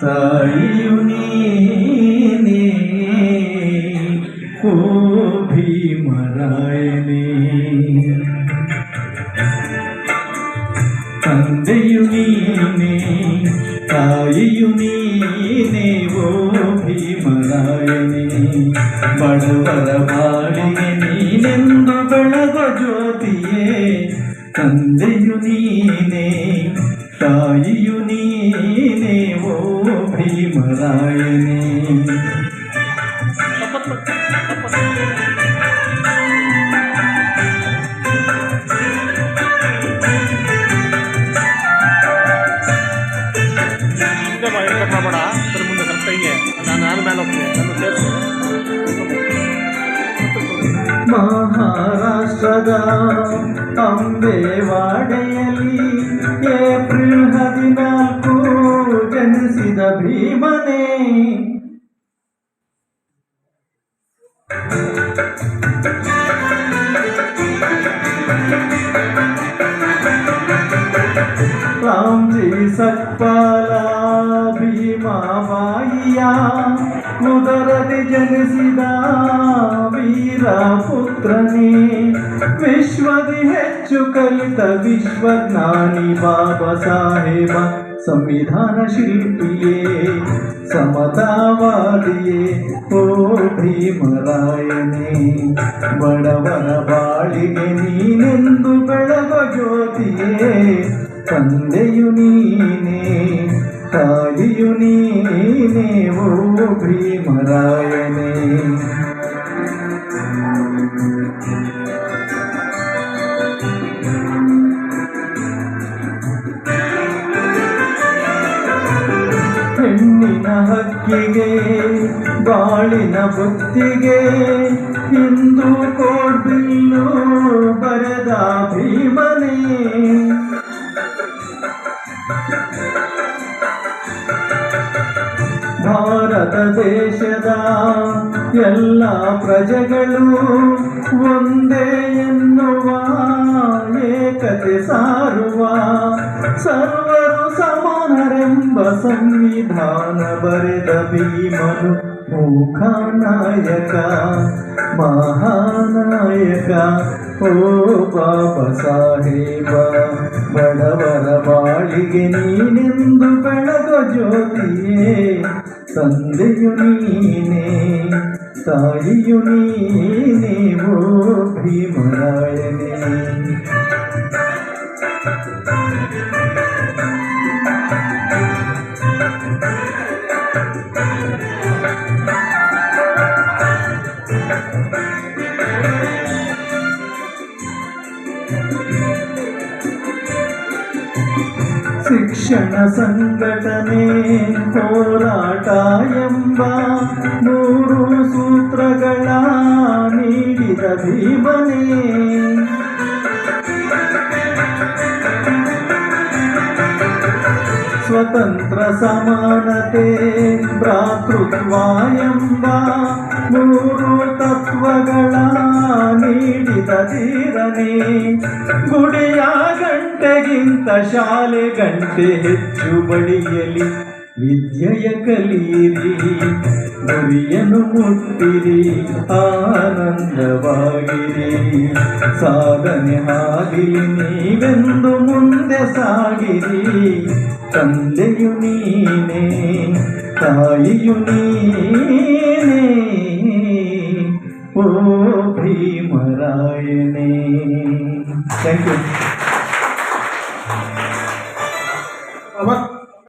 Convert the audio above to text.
तायुनी को भी मरायने തന്തയുനീനെ തായയുനീനെ ഓ ഭീമരായനെ ബടവര പാടിനെ നീനെന്തു ബളവ ജ്യോതിയെ തന്തയുനീനെ ತಾಯಿಯು ನೀನೇ ಓ ಭೀಮರಾಯನೇ ಮುಂದೆ ಮಾಡಿ ಕಟ್ ಮಾಡಬೇಡ ಅದ್ರ ಮುಂದೆ ಕರೆಕ್ಟ್ ಹಿಂಗೆ ನಾನು ನಾನು ಮೇಲೆ ಹೋಗ್ತೀನಿ ನನ್ನ ಸೇರಿಸು ಮಹಾರಾಷ್ಟ್ರದ ಅಂಬೇವಾಡೆಯಲ್ಲಿ ಏಪ್ರಿಲ್ ಹದಿನಾಲ್ಕು ಜನಿಸಿದ ಭೀಮನೇ ರಾಮ್ಜಿ ಸಕ್ಪಾಲ ಭೀಮಾಬಾಯಿಯ ಉದರದಿ ಜನಿಸಿದ ವೀರ ಪುತ್ರನೇ, ವಿಶ್ವದಿ ಹೆಚ್ಚು ಕಲಿತ ವಿಶ್ವಜ್ಞಾನಿ ಬಾಬಾ ಸಾಹೇಬ, ಸಂವಿಧಾನ ಶಿಲ್ಪಿಯೇ, ಸಮತಾವಾದಿಯೇ, ಓ ಭೀಮರಾಯನೇ. ಬಡವರ ಬಾಳಿಗೆ ನೀನೆಂದು ಬೆಳಗ ಜ್ಯೋತಿಯೇ, ತಂದೆಯು ನೀನೇ ತಾಯಿಯು ನೀನೇ ಓ ಭೀಮರಾಯನೇ. ಹೆಣ್ಣಿನ ಹಕ್ಕಿಗೆ ಬಾಳಿನ ಬುತ್ತಿಗೆ ಇಂದು ಕೋಡ್ಬಿಲ್ಲು ಬರೆದ ಭೀಮನೇ. ದೇಶದ ಎಲ್ಲ ಪ್ರಜೆಗಳು ಒಂದೇ ಎನ್ನುವ ಏಕತೆ ಸಾರುವ ಸರ್ವರು ಸಮಾನರೆಂಬ ಸಂವಿಧಾನ ಬರೆದ ಭೀಮನು ಮೂಖನಾಯಕ ಮಹಾನಾಯಕ. ಓ ಬಾಬಾ ಸಾಹೇಬ ಬಡವರ ಬಾಳಿಗೆ ನೀನೆಂದು ಬೆಳಗ ಜ್ಯೋತಿಯೇ ತಂದೆಯು ನೀನೇ ತಾಯಿಯು ನೀನೇ ಓ ಭೀಮರಾಯನೇ ಶಿಕ್ಷಣ ಸಂಘಟನೆ ಹೋರಾಟ ಎಂಬ ಮೂರು ಸೂತ್ರಗಳ ನೀಡಿದ ಭೀಮನೇ ಸ್ವತಂತ್ರ ಸಮಾನತೆ ಭ್ರಾತೃತ್ವ ಎಂಬ ಮೂರು ತತ್ವಗಳ ನೀಡಿದ ಧೀರನೇ ಗುಡಿಯ ಗಂಟೆಗಿಂತ ಶಾಲೆ ಗಂಟೆ ಹೆಚ್ಚು ಬಳಿಯಲಿ ವಿದ್ಯೆಯ ಕಲಿಯಿರಿ ಗುರಿಯನ್ನು ಮುಟ್ಟಿರಿ ಆನಂದವಾಗಿರಿ ಸಾಧನೆ ಹಾದಿಲಿ ನೀವೆಂದು ಮುಂದೆ ಸಾಗಿರಿ ತಂದೆಯು ನೀನೇ ತಾಯಿಯು ನೀನೇ ಓ ഭീമരായനെ താങ്ക് യു